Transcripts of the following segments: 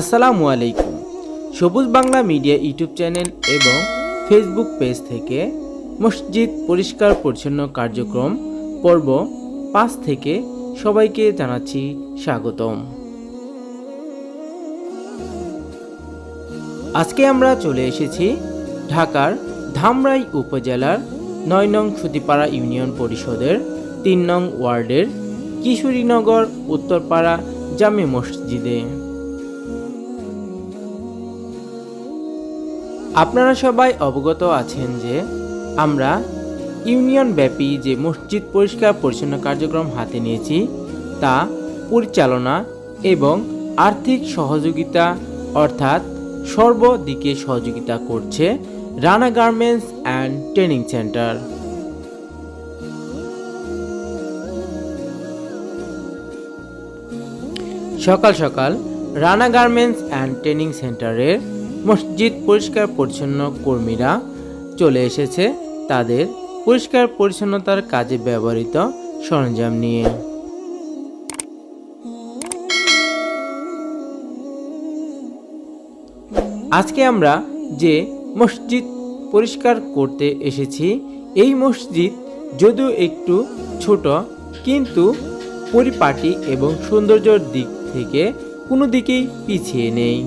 আসসালামু আলাইকুম। Sabuj Bangla media YouTube channel এবং ফেসবুক পেজ থেকে মসজিদ পরিষ্কার পরিচ্ছন্ন কার্যক্রম পর্ব পাঁচ থেকে সবাইকে জানাচ্ছি স্বাগতম। আজকে আমরা চলে এসেছি ঢাকার ধামরাই উপজেলার নয় নং সুতিপাড়া ইউনিয়ন পরিষদের তিন নং ওয়ার্ডের কিশোরীনগর উত্তরপাড়া জামে মসজিদে। আপনারা সবাই অবগত আছেন যে আমরা ইউনিয়ন ব্যাপী যে মসজিদ পরিষ্কার পরিচ্ছন্ন কার্যক্রম হাতে নিয়েছি, তা পরিচালনা এবং আর্থিক সহযোগিতা অর্থাৎ সর্বদিকে সহযোগিতা করছে Rana garments and training centre. সকাল সকাল রানা গার্মেন্টস অ্যান্ড ট্রেনিং সেন্টারের মসজিদ পরিষ্কার পরিচ্ছন্ন কর্মীরা চলে এসেছে তাদের পরিষ্কার পরিচ্ছন্নতার কাজে ব্যবহৃত সরঞ্জাম নিয়ে। আজকে আমরা যে মসজিদ পরিষ্কার করতে এসেছি, এই মসজিদ যদিও একটু ছোট, কিন্তু পরিপাটি এবং সৌন্দর্যর দিক থেকে কোনো দিকেই পিছিয়ে নেই।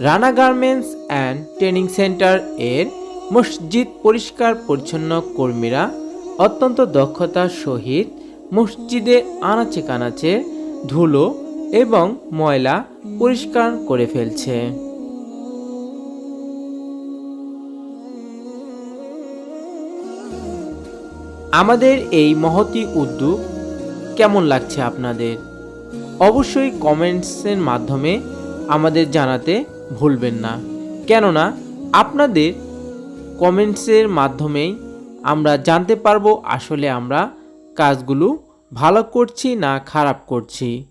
Rana garments and training centre এর মসজিদ পরিষ্কার পরিচ্ছন্ন কর্মীরা অত্যন্ত দক্ষতার সহিত মসজিদে আনাচে কানাচে ধুলো এবং ময়লা পরিষ্কার করে ফেলছে। আমাদের এই মহতি উদ্যোগ কেমন লাগছে আপনাদের? অবশ্যই কমেন্টসের মাধ্যমে আমাদের জানাতে ভুলবেন না। কেননা, আপনাদের কমেন্টসের মাধ্যমেই আমরা জানতে পারব আসলে আমরা কাজগুলো ভালো করছি না খারাপ করছি।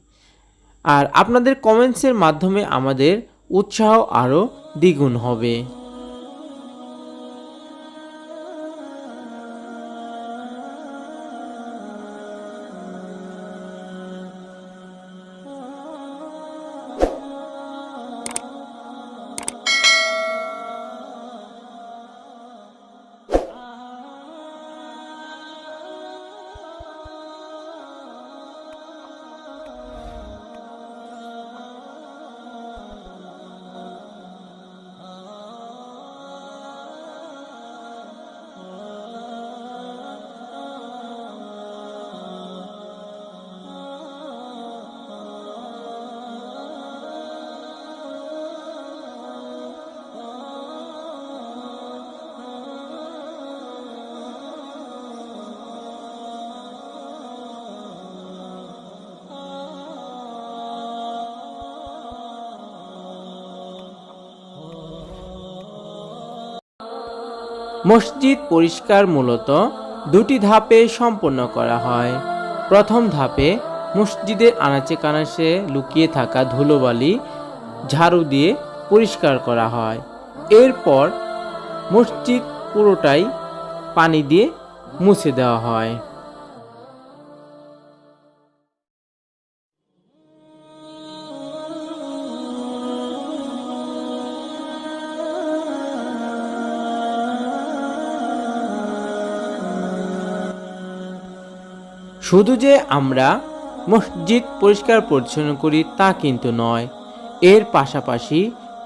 আর আপনাদের কমেন্টসের মাধ্যমে আমাদের উৎসাহ আরও দ্বিগুণ হবে। মসজিদ পরিষ্কার মূলত দুটি ধাপে সম্পন্ন করা হয়। প্রথম ধাপে মসজিদের আনাচে কানাচে লুকিয়ে থাকা ধুলোবালি, ঝাড়ু দিয়ে পরিষ্কার করা হয়। এরপর মসজিদ পুরোটাই পানি দিয়ে মুছে দেওয়া হয়। শুধু যে আমরা মসজিদ পরিষ্কার পরিচ্ছন্ন করি তা কিন্তু নয়, এর পাশাপাশি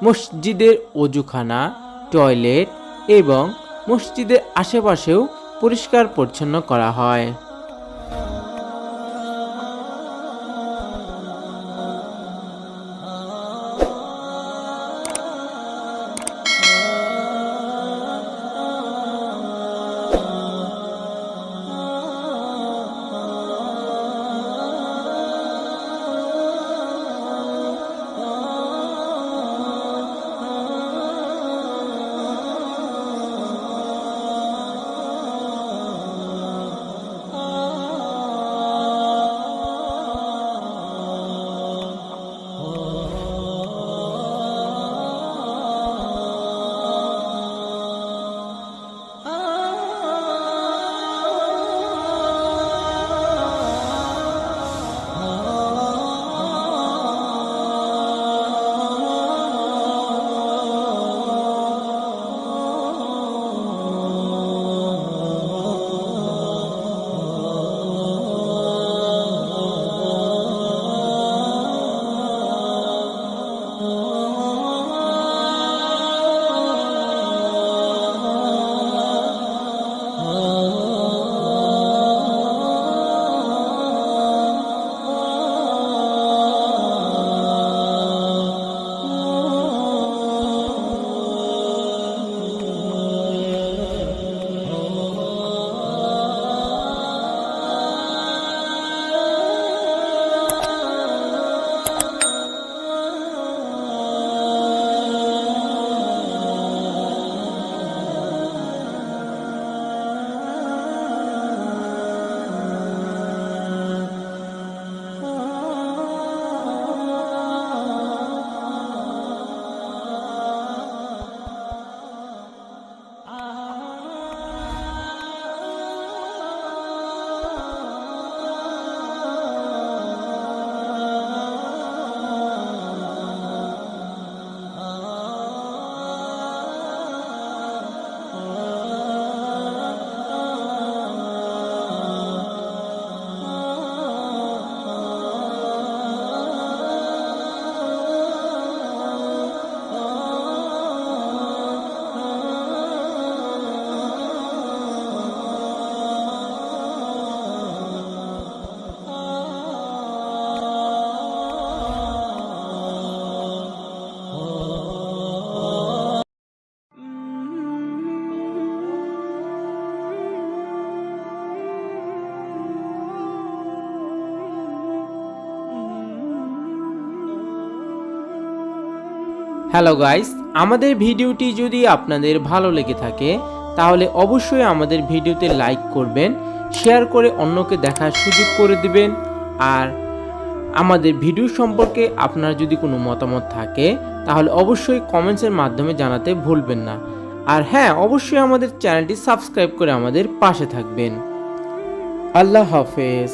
মসজিদের অজুখানা, টয়লেট এবং মসজিদের আশেপাশেও পরিষ্কার পরিচ্ছন্ন করা হয়। হ্যালো গাইস আমাদের ভিডিওটি যদি আপনাদের ভালো লেগে থাকে, তাহলে অবশ্যই আমাদের ভিডিওতে লাইক করবেন শেয়ার করে অন্যকে দেখার সুযোগ করে দিবেন, আর আমাদের ভিডিও সম্পর্কে আপনার যদি কোনো মতামত থাকে, তাহলে অবশ্যই কমেন্টসের মাধ্যমে জানাতে ভুলবেন না। আর হ্যাঁ অবশ্যই আমাদের চ্যানেলটি সাবস্ক্রাইব করে আমাদের পাশে থাকবেন। আল্লাহ হাফেজ।